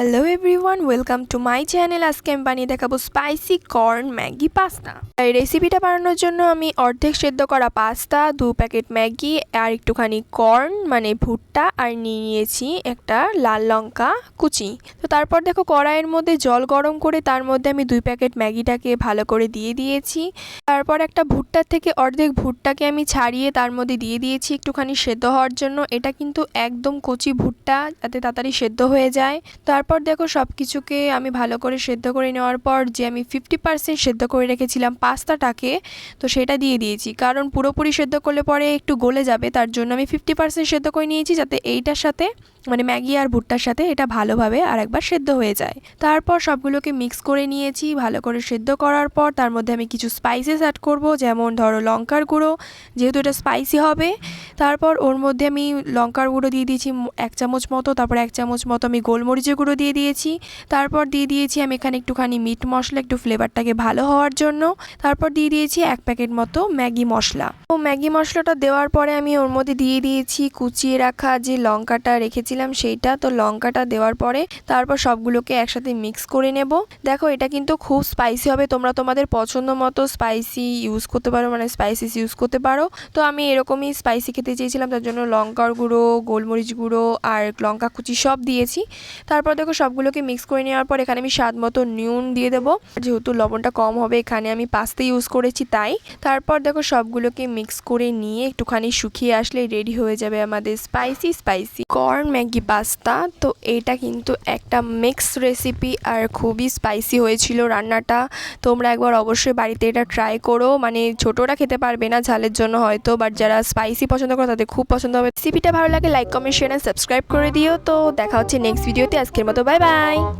Hello everyone welcome to my channel আজকে আমি বানিয়ে দেখাবো স্পাইসি কর্ন ম্যাগি পাস্তা এই রেসিপিটা বানানোর জন্য আমি অর্ধেক সেদ্ধ করা পাস্তা দু প্যাকেট ম্যাগি, আর একটুখানি কর্ন মানে ভুট্টা, আর নিয়ে নিয়েছি একটা লাল লঙ্কা কুচি। তো তারপর দেখো কড়াইয়ের মধ্যে জল গরম করে তার মধ্যে আমি দুই প্যাকেট ম্যাগিটাকে ভালো করে দিয়ে দিয়েছি। তারপর একটা ভুট্টার থেকে অর্ধেক ভুট্টাকে আমি ছাড়িয়ে তার মধ্যে দিয়ে দিয়েছি একটুখানি সেদ্ধ হওয়ার জন্য। এটা কিন্তু একদম কচি ভুট্টা, যাতে তাড়াতাড়ি সেদ্ধ হয়ে যায়। তারপর দেখো সব কিছুকে আমি ভালো করে সেদ্ধ করে নেওয়ার পর যে আমি ফিফটি পার্সেন্ট সেদ্ধ করে রেখেছিলাম পাস্তাটাকে, তো সেটা দিয়ে দিয়েছি। কারণ পুরোপুরি সেদ্ধ করলে পরে একটু গলে যাবে, তার জন্য আমি ফিফটি পার্সেন্ট সেদ্ধ করে নিয়েছি যাতে এইটার সাথে মানে ম্যাগি আর ভুট্টার সাথে এটা ভালোভাবে আর একবার সেদ্ধ হয়ে যায়। তারপর সবগুলোকে মিক্স করে নিয়েছি, ভালো করে সেদ্ধ করার পর তার মধ্যে আমি কিছু স্পাইসেস অ্যাড করব, যেমন ধরো লঙ্কার গুঁড়ো, যেহেতু এটা স্পাইসি হবে। তারপর ওর মধ্যে আমি লঙ্কার গুঁড়ো দিয়ে দিয়েছি, এক চামচ মতো, তারপর এক চামচ মতো আমি গোলমরিচের গুঁড়ো দিয়ে দিয়েছি। তারপর দিয়ে দিয়েছি আমি এখানে একটুখানি মিট মশলা, একটু ফ্লেভারটাকে ভালো হওয়ার জন্য। তারপর দিয়ে দিয়েছি এক প্যাকেট মতো ম্যাগি মশলা। তো ম্যাগি মশলাটা দেওয়ার পরে আমি ওর মধ্যে দিয়ে দিয়েছি কুচিয়ে রাখা যে লঙ্কাটা রেখেছিলাম সেইটা। তো লঙ্কাটা দেওয়ার পরে তারপর সবগুলোকে একসাথে মিক্স করে নেব। দেখো এটা কিন্তু খুব স্পাইসি হবে। তোমরা তোমাদের পছন্দ মতো স্পাইসি ইউজ করতে পারো মানে স্পাইসিস ইউজ করতে পারো। তো আমি এরকমই স্পাইসি খেতে চেয়েছিলাম। তার জন্য লঙ্কার গুঁড়ো, গোলমরিচ গুঁড়ো আর লঙ্কা কুচি সব দিয়েছি। তারপর দেখো সবগুলোকে মিক্স করে নেওয়ার পর এখানে আমি স্বাদ মতো নুন দিয়ে দেবো। যেহেতু লবণটা কম হবে, এখানে আমি পাস্তা ইউজ করেছি তাই। তারপর দেখো, সবগুলোকে মিক্স করে নিয়ে একটুখানি শুকিয়ে আসলে রেডি হয়ে যাবে আমাদের spicy spicy corn Maggi pasta তো এটা কিন্তু একটা মিক্স রেসিপি আর খুবই স্পাইসি হয়েছিল রান্নাটা। তোমরা একবার অবশ্যই বাড়িতে এটা ট্রাই করো। মানে ছোটরা খেতে পারবে না ঝালের জন্য হয়তো বাট যারা স্পাইসি পছন্দ করো তাদের খুব পছন্দ হবে। রেসিপিটা ভালো লাগে লাইক কমেন্ট শেয়ার সাবস্ক্রাইব করে দিও। তো দেখা হচ্ছে নেক্সট ভিডিওতে আজকের মতো 拜拜。